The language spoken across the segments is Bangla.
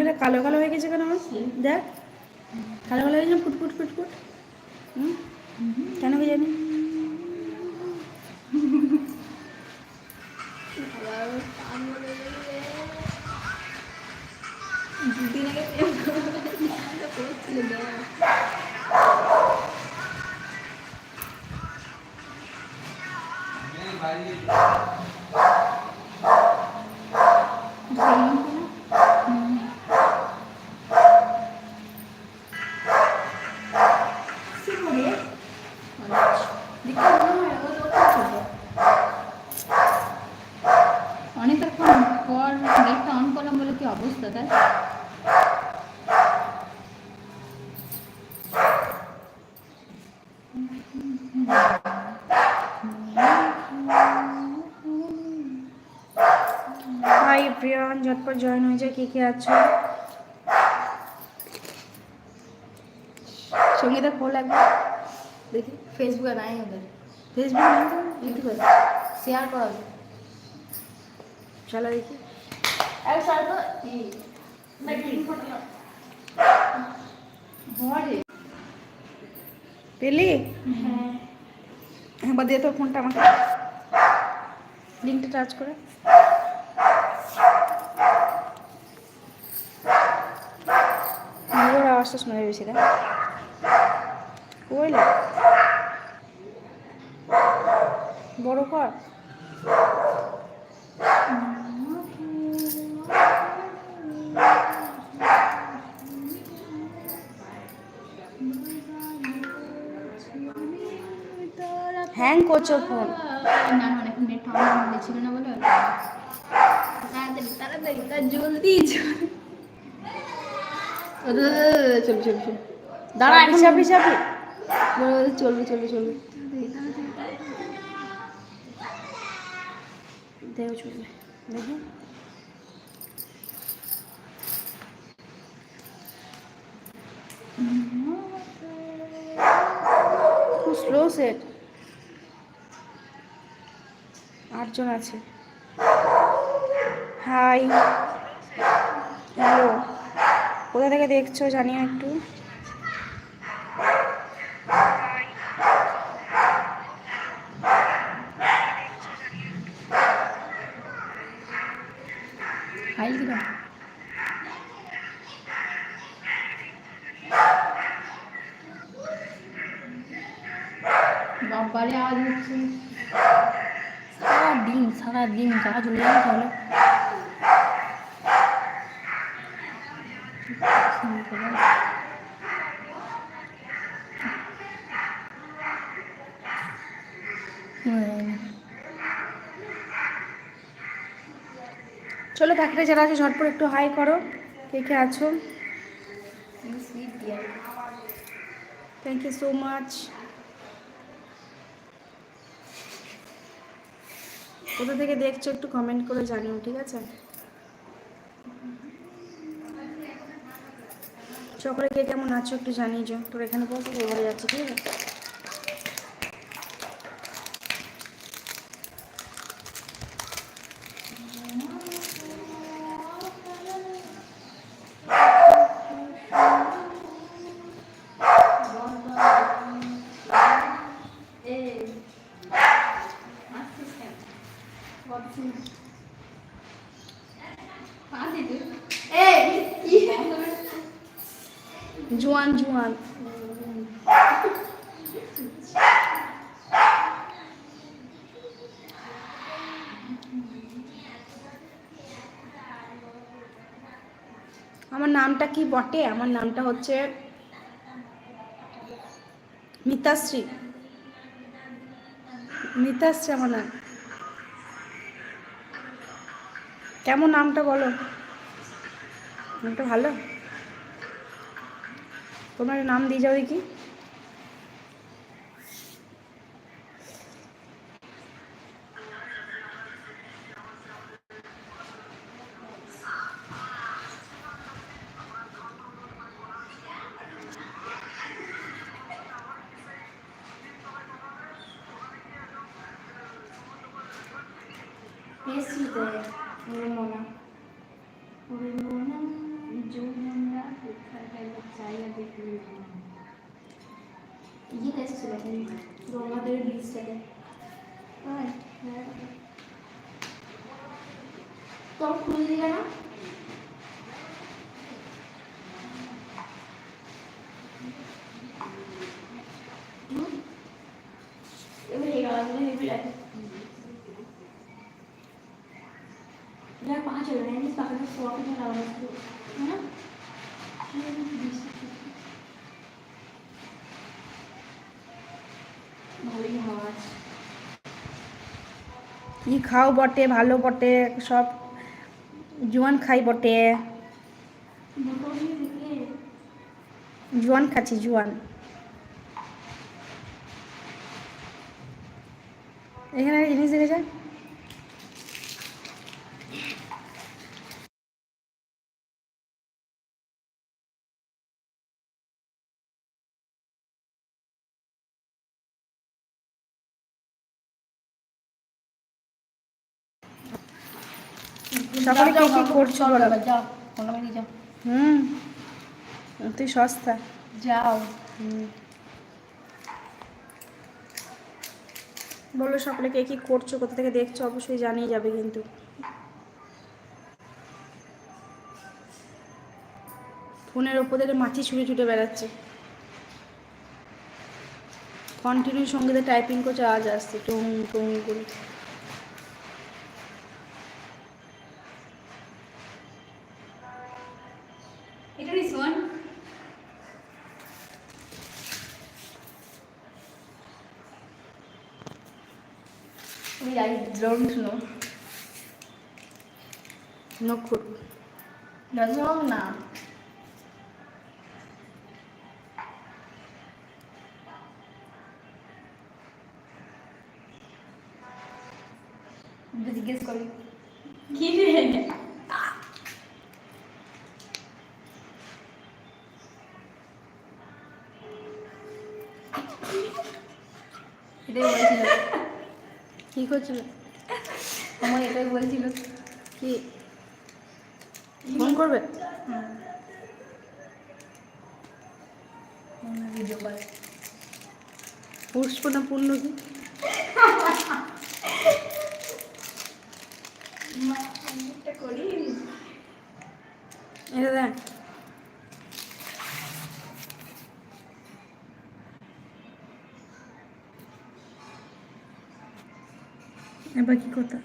এটা কালো কালো হয়ে গেছে কেন আমার দেখ। কালো কালো হয়ে গেছে ফুট ফুট ফুট ফুট। হুম? কেন কি জানি? দুদিন আগে 我自 প্রিয়ান ঝটপট জয়েন হয়ে যায় কে কে আছো? সঙ্গীতা খোল একবার। দেখি ফেসবুকে নাই ওদের। ফেসবুক নেই তো ইউটিউবে শেয়ার করা চলো দেখি। পেলি? একবার দিয়ে তোর ফোনটা আমাকে। লিঙ্কটা টাচ করে। আওয়াজটা শোনা যাবে সেটা বুঝলে বড় কর হ্যাং করছ ফোন না এখন নেট অন ছিল না বলে? তাড়াতাড়ি তাড়াতাড়ি তার জলদি। চল চল চল। দাঁড়া এখন চাপি চাপি চলবে চলবে চলবে চলবে দেখি। খুব স্লো সেট আটজন আছে। হাই হ্যালো কোথা থেকে দেখছ জানিও একটু। হাই দিলাম বাবারে আওয়াজ হচ্ছে। সারা দিন সারা দিন গা চলে যাবে চলো বাকিরা যারা আছে ঝটপট একটু হাই করো। কে কে আছো? থ্যাংক ইউ সো মাচ কোথা থেকে দেখছ একটু কমেন্ট করে জানিও, ঠিক আছে? সকলে কে কেমন আছো একটু জানিয়ে যাও তোর এখানে বসে ঘরে যাচ্ছে ঠিক আছে? জোয়ান জোয়ান। আমার নামটা কি বটে? আমার নামটা হচ্ছে মিতাশ্রী। মিতাশ্রী আমার নাম। কেমন নামটা বলো? নামটা ভালো? তোমার নাম দিয়ে যাও দেখি Yes, you did. কি খাও বটে, ভালো বটে, সব জোয়ান খাই বটে। জোয়ান খাচ্ছি, জোয়ান। এখানে জিনিস দেখে যায় সকালে কি কি করছ বলো? যাও কোনো মিনিট যাও। হুম তুই সস্তা। যাও। বলো সকলে কে কি করছ কোথা থেকে দেখছ? অবশ্যই জানিয়ে যাবে কিন্তু। ফোনের ওপর থেকে মাছি ছুটে ছুটে বেড়াচ্ছে। কন্টিনিউ সঙ্গীতে টাইপিং করছে আজ আসছে। টুং টুং করে। এটা নিস ওয়ান তুমি যাই ড্রোন শুনো নক্ষর ড্রোন না জিজ্ঞেস করি কি রে এটাই বলছিল। কি করছিল? আমার এটাই বলছিল কি ফোন করবে? ভিডিও কল পুষ্প না পূর্ণ কি? এটা দেখ। এবার কি কথা।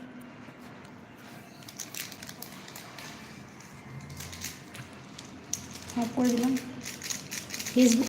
অফ করে দিলাম। ফেসবুক